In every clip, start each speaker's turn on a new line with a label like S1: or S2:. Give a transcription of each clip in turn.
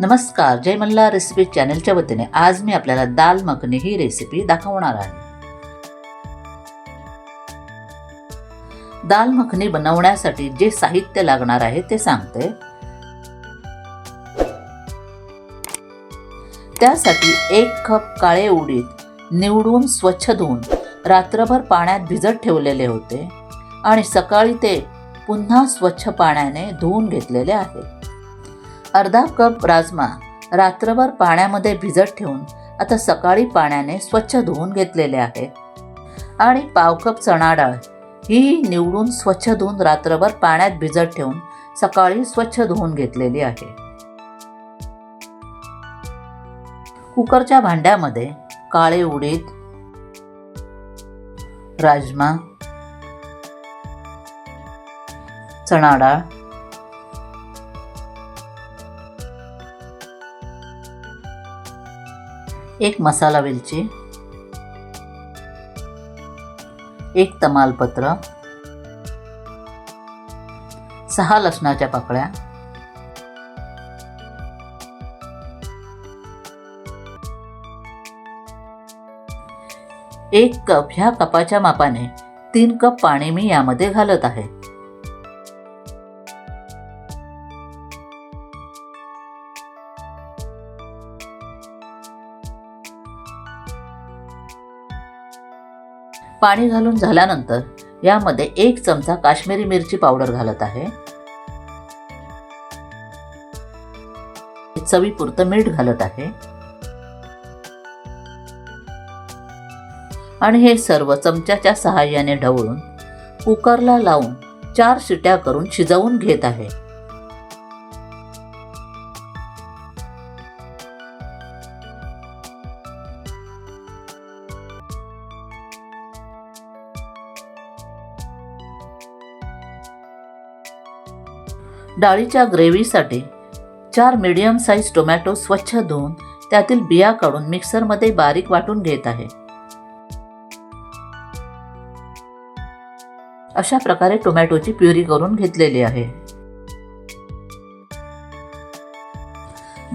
S1: नमस्कार जय मल्ला रेसिपी चॅनलच्या वतीने आज मी आपल्याला दाल मखनी ही रेसिपी दाखवणार आहे. दाल मखनी बनवण्यासाठी जे साहित्य लागणार आहे ते सांगते. त्यासाठी एक कप काळे उडीद निवडून स्वच्छ धुवून रात्रभर पाण्यात भिजत ठेवलेले होते आणि सकाळी ते पुन्हा स्वच्छ पाण्याने धुवून घेतलेले आहे. अर्धा कप राजमा रात्रभर पाण्यामध्ये भिजत ठेवून आता सकाळी पाण्याने स्वच्छ धुवून घेतलेले आहे. आणि पाव कप चणा डाळ ही निवडून स्वच्छ धुवून रात्रभर पाण्यात भिजत ठेवून सकाळी स्वच्छ धुवून घेतलेली आहे. कुकरच्या भांड्यामध्ये काळे उडीद राजमा चणा डाळ एक मसाला वेलची एक तमालपत्र सहा लसणाच्या पाकळ्या एक कप ह्या कपाच्या मापाने तीन कप पाणी मी यामध्ये घालत आहे. पाणी घालून झाल्यानंतर यामध्ये एक चमचा काश्मीरी मिरची पावडर घालत आहे. चवीपुरतं मीठ घालत आहे. आणि हे सर्व चमच्याच्या सहाय्याने ढवळून कुकरला लावून चार शिट्या करून शिजवून घेत आहे. डाळीच्या ग्रेव्हीसाठी चार मीडियम साईज टोमॅटो स्वच्छ धुवून त्यातील बिया काढून मिक्सरमध्ये बारीक वाटून घेत आहे. अशा प्रकारे टोमॅटोची प्युरी करून घेतलेली आहे.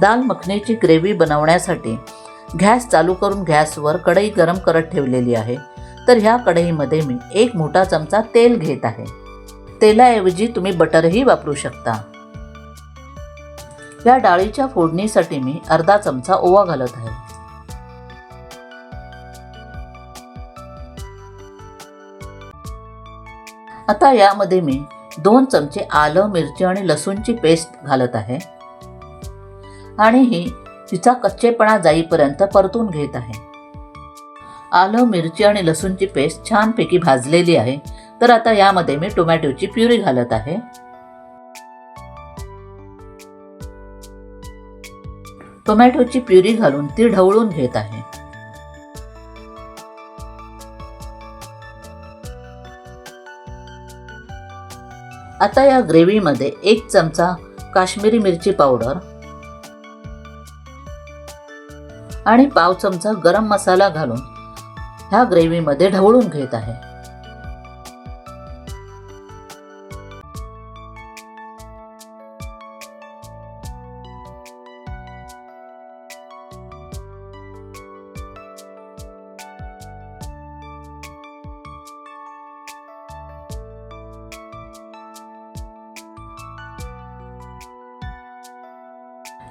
S1: दाल मखनीची ग्रेव्ही बनवण्यासाठी गॅस चालू करून गॅसवर कढई गरम करत ठेवलेली आहे. तर ह्या कढईमध्ये मी एक मोठा चमचा तेल घेत आहे. तेलाऐवजी तुम्ही बटरही वापरू शकता. या डाळीच्या फोडणीसाठी मी अर्धा चमचा ओवा घालत आहे. आता यामध्ये मी दोन चमचे आलं मिरची आणि लसूणची पेस्ट घालत आहे. आणि ही तिचा कच्चेपणा जाईपर्यंत परतून घेत आहे. आलं मिरची आणि लसूणची पेस्ट छानपैकी भाजलेली आहे. तर आता यामध्ये मी टोमॅटोची प्युरी घालत आहे. टोमॅटोची प्युरी घालून ती ढवळून घेत आहे. आता या ग्रेव्हीमध्ये एक चमचा काश्मीरी मिरची पावडर आणि पाव चमचा गरम मसाला घालून ह्या ग्रेव्हीमध्ये ढवळून घेत आहे.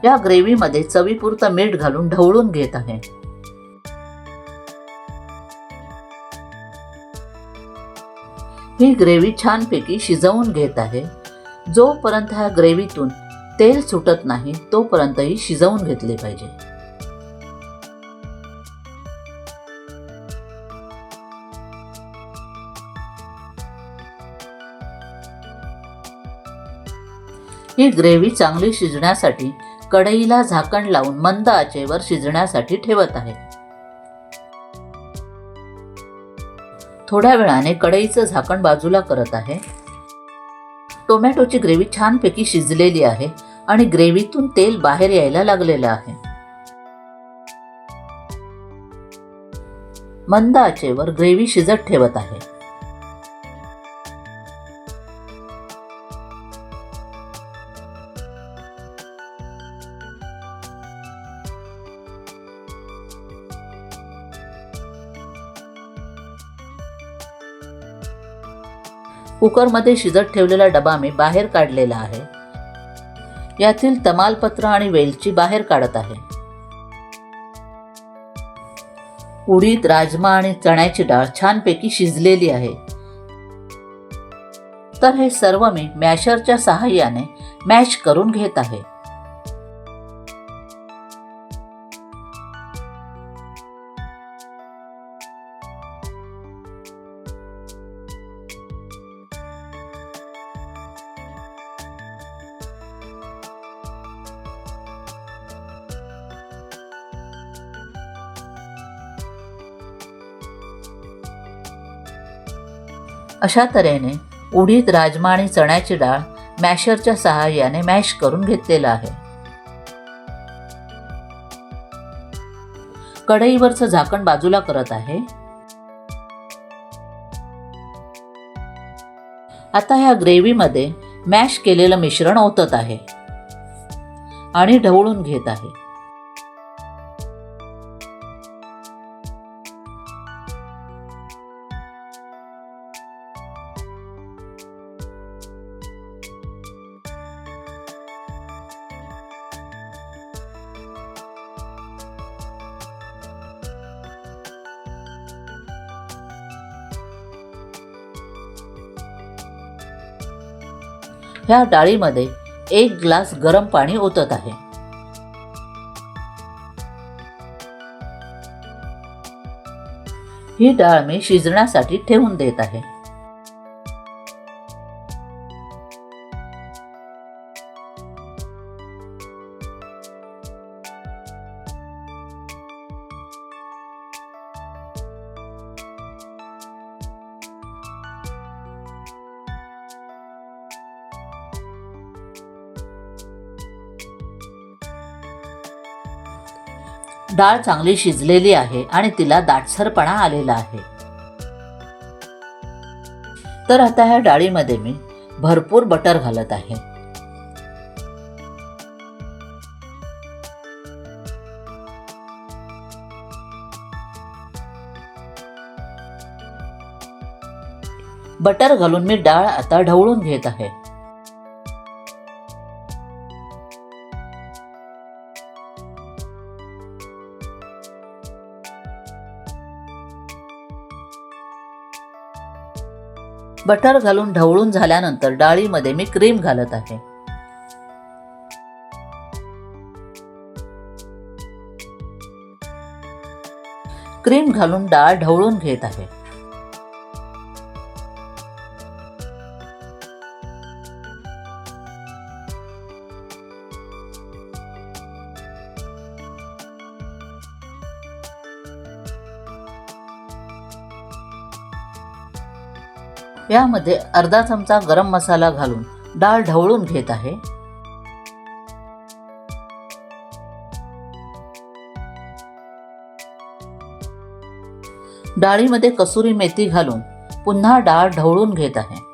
S1: या ग्रेव्हीमध्ये चवीपुरतं मीठ घालून ढवळून घेत आहे. ही ग्रेव्ही छानपैकी शिजवून घेत आहे. जोपर्यंत ह्या ग्रेव्हीतून तेल सुटत नाही तोपर्यंत ही शिजवून घेतली पाहिजे. ही ग्रेव्ही चांगली शिजण्यासाठी कढईला झाकण लावून मंद आचेवर शिजण्यासाठी ठेवत आहे. थोड्या वेळाने कढईचं झाकण बाजूला करत आहे. टोमॅटोची ग्रेव्ही छानपैकी शिजलेली आहे आणि ग्रेव्हीतून तेल बाहेर यायला लागलेलं आहे. मंद आचेवर ग्रेव्ही शिजत ठेवत आहे. कुकरमध्ये शिजत ठेवलेला डबा मी बाहेर काढलेला आहे. यातील तमालपत्र आणि वेलची बाहेर काढत आहे. उडीद राजमा आणि चण्याची डाळ छानपैकी शिजलेली आहे. तर हे सर्व मी मॅशरच्या सहाय्याने मॅश करून घेत आहे. अशा तऱ्हेने उडीद राजमा आणि चण्याची डाळ मॅशरच्या सहाय्याने मॅश करून घेतलेला आहे. कढईवरचं झाकण बाजूला करत आहे. आता ह्या ग्रेव्हीमध्ये मॅश केलेलं मिश्रण ओतत आहे आणि ढवळून घेत आहे. ह्या डाळीमध्ये एक ग्लास गरम पाणी ओतत आहे. ही डाळ मी शिजण्यासाठी ठेवून देत आहे. डाळ चांगली शिजलेली आहे आणि तिला दाटसरपणा आलेला आहे. तर आता ह्या डाळीमध्ये मी भरपूर बटर घालत आहे. बटर घालून मी डाळ आता ढवळून घेत आहे. बटर घालून ढवळून झाल्यानंतर डाळीमध्ये मी क्रीम घालत आहे. क्रीम घालून डाळ ढवळून घेत आहे. यामध्ये अर्धा चमचा गरम मसाला घालून डाळ ढवळून घेत आहे. डाळीमध्ये कसुरी मेथी घालून पुन्हा डाळ ढवळून घेत आहे.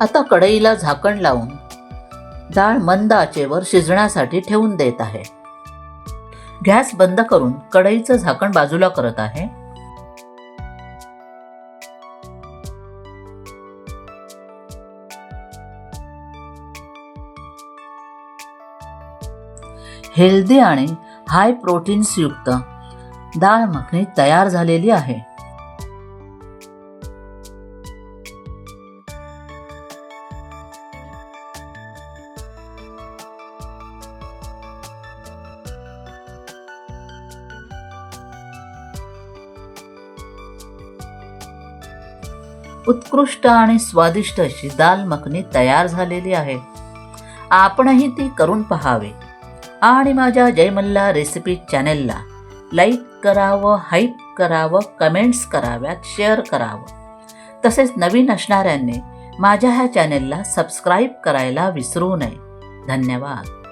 S1: आता कढईला झाकण लावून डाळ मंद आचेवर शिजण्यासाठी ठेवून देत आहे. गॅस बंद करून कढईचं झाकण बाजूला करत आहे. हेल्दी आणि हाय प्रोटीन्स युक्त डाळ मखणी तयार झालेली आहे. उत्कृष्ट आणि स्वादिष्ट अशी दाल मखनी तयार झालेली आहे. आपणही ती करून पहावे. आणि माझ्या जयमल्ला रेसिपी चॅनेलला लाईक करावं हाईप करावं कमेंट्स कराव्यात शेअर करावं. तसेच नवीन असणाऱ्यांनी माझ्या ह्या चॅनेलला सबस्क्राईब करायला विसरू नये. धन्यवाद.